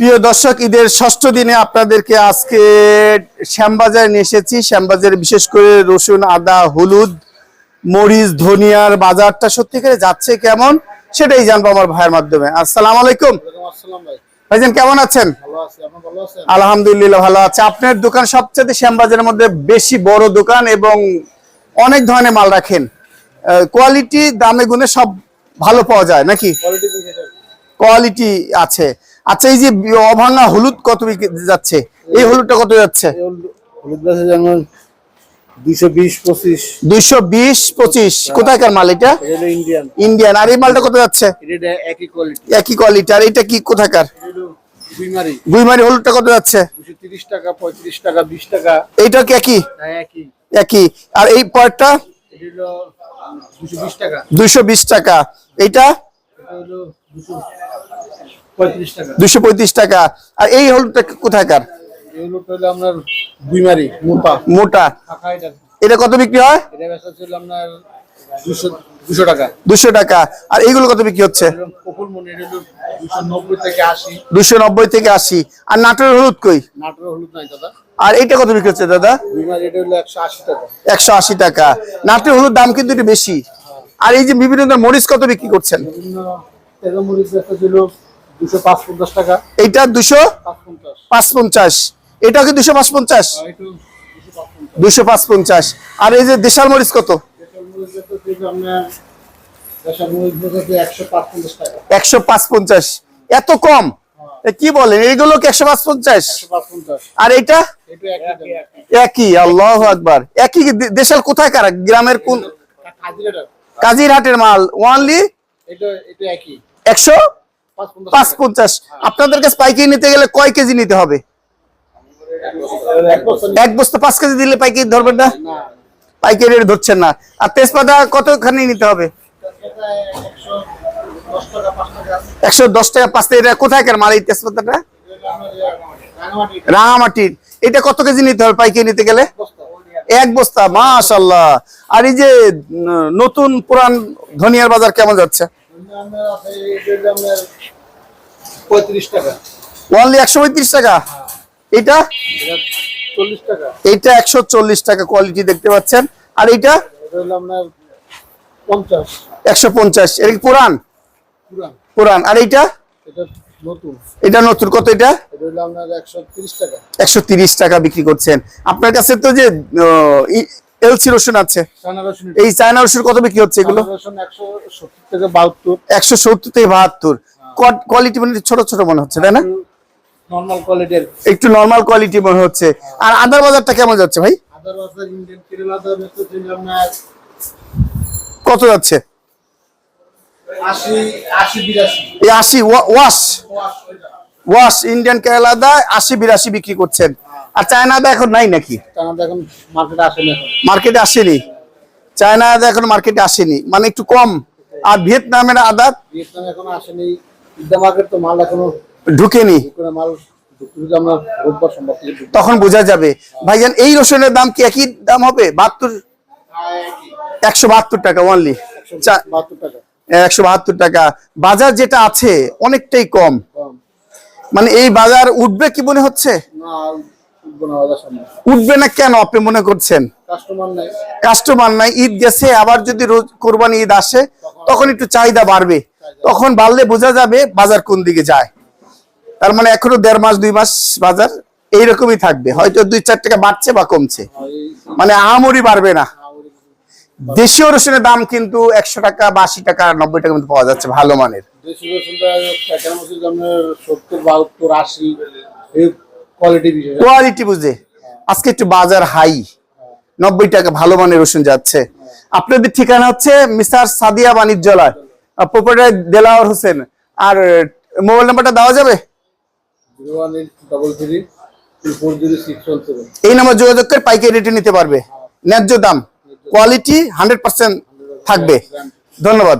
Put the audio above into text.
প্রিয় দর্শক ঈদের ষষ্ঠ দিনে আপনাদেরকে আজকে শ্যামবাজারে নিয়ে এসেছি। শ্যামবাজারে বিশেষ করে রসুন আদা হলুদ মরিচ ধনিয়ার বাজারটা সত্যিকারে যাচ্ছে কেমন সেটাই জানব আমার ভাইয়ের মাধ্যমে। আসসালামু আলাইকুম। ভাইজান কেমন আছেন? আলহামদুলিল্লাহ ভালো আছে। আপনার দোকান সবচেয়ে শ্যামবাজারের মধ্যে বেশি বড় দোকান এবং অনেক ধরনের মাল রাখেন। কোয়ালিটি দামে গুণে সব ভালো পাওয়া যায় নাকি? কোয়ালিটি আছে। আচ্ছা এই যে অভাঙা হলুদ কত যাচ্ছে? এই হলুদটা কত যাচ্ছে? হলুদ যেমন বিশ মাল এটা? ইন্ডিয়ান আর এই মালটা কত যাচ্ছে? একই কোয়ালিটি আর এটা কি কোথাকার গুইমারি। হলুদটা কত যাচ্ছে? টাকা পঁয়ত্রিশ টাকা বিশ টাকা। এইটা কি একই? হ্যাঁ একই। আর এই দুইশো বিশ টাকা। এইটা? দুশো পঁয়ত্রিশ টাকা। আর এই হলুদটা কোথাকার মোটা। মোটা। এটা। এটা কত বিক্রি হয়? এটা দুশো টাকা। আর এইগুলো কত বিক্রি হচ্ছে? মনে এটা দুশো নব্বই থেকে আশি। আর হলুদ কই? নাটোর হলুদ নাই দাদা। আর এইটা কত বিক্রি হচ্ছে দাদা? এটা একশো আশি টাকা। নাটোরের হলুদ দাম কিন্তু একটু বেশি। আর এই যে বিভিন্ন ধরনের মরিচ কত বিক্রি করছেন? টাকা। দুশো পাঁচ পঞ্চাশ এটা কি দুশো পাঁচ পঞ্চাশ আর দুশো পাঁচ পঞ্চাশ আর এই যে দেশাল মরিচ কত? একশো পাঁচ পঞ্চাশ এত কম? এ কি বলেন? এইগুলো কি একশো পাঁচ পঞ্চাশ আর এইটা এটা একই আল্লাহ আকবার। একই দেশাল কোথায় কারা? গ্রামের কোন কাজিরহাটের মাল। ওয়ানলি একশো পাঁচ পঞ্চাশ। পঞ্চাশ আপনাদের কাছে পাইকারি নিতে গেলে কয় কেজি নিতে হবে? এক বস্তা পাঁচ কেজি দিলে পাইকারি ধরবেন না? পাইকারি রেট ধরছেন না। আর তেজপাতা কতখানি নিতে হবে? একশো দশ টাকা পাঁচ টাকা কোথায়কার মাল এই তেজপাতাটা? রাঙামাটির এটা কত কেজি নিতে হবে পাইকারি নিতে গেলে? এক বস্তা। মাশাল্লাহ আর এই যে নতুন পুরান ধনিয়ার বাজার কেমন যাচ্ছে? পঁয়ত্রিশ টাকা। ওনলি একশো পঁয়ত্রিশ টাকা? এটা এটা চল্লিশ টাকা। এইটা একশো চল্লিশ টাকা কোয়ালিটি দেখতে পাচ্ছেন। আর এটা পঞ্চাশ। একশো পঞ্চাশ। এটা কি পুরান? আর এইটা? এটা নতুন। এটা নতুন কত এটা? এটা একশো তিরিশ টাকা। বিক্রি করছেন। আপনার কাছে তো যে এলসি রসুন আছে। এই চায়না রসুন কত বিক্রি হচ্ছে এগুলো? একশো সত্তর থেকে বাহাত্তর। বাহাত্তর। কোয়ালিটি মানে ছোট ছোট মনে হচ্ছে তাই না? একটু নর্মাল কোয়ালিটি মনে হচ্ছে। আর আদার বাজারটা কেমন যাচ্ছে ভাই? কত যাচ্ছে? এই আশি ওয়া- ওয়াশ। ওয়াশ ইন্ডিয়ান কেরালা দা আশি বিরাশি বিক্রি করছেন। আর চায়না আদা এখন নাই নাকি? মার্কেটে আসেনি চায়না আদা এখন মার্কেটে আসেনি। মানে একটু কম। আর ভিয়েতনামের আদা তো ঢুকেনি। তখন বোঝা যাবে। ভাইজান এই রসুনের দাম কি একই দাম হবে? বাহাত্তর? একশো বাহাত্তর টাকা অনলি একশো বাহাত্তর টাকা। একশো বাহাত্তর টাকা। বাজার যেটা আছে অনেকটাই কম। মানে এই বাজার উঠবে কি মনে হচ্ছে? না উঠবো না কেন আপনি মনে করছেন? কাস্টমার নাই। ঈদ গেছে আবার যদি রোজ কোরবানি ঈদ আসে তখন একটু চাহিদা বাড়বে। তখন বাড়লে বোঝা যাবে বাজার কোন দিকে যায়। তার মানে এখনও দেড় মাস দুই মাস বাজার এইরকমই থাকবে। হয়তো দুই চার টাকা বাড়ছে বা কমছে। মানে আহামরি বাড়বে না। দেশীয় রসুনের দাম কিন্তু একশো টাকা বা আশি টাকা নব্বই টাকা মধ্যে পাওয়া যাচ্ছে ভালো মানের। রসুনটা কোয়ালিটি বুঝে আজকে একটু বাজার হাই নব্বই টাকা ভালো মানের রসুন যাচ্ছে। আপনাদের ঠিকানা হচ্ছে মিস্টার সাদিয়া বাণিজ্যালয় প্রোপাইটার দেলাওয়ার হোসেন। আর মোবাইল নাম্বারটা দেওয়া যাবে? এই নাম্বার যোগাযোগ করে পাইকারি রেটে নিতে পারবে। ন্যায্য দাম। কোয়ালিটি হান্ড্রেড পার্সেন্ট থাকবে। ধন্যবাদ।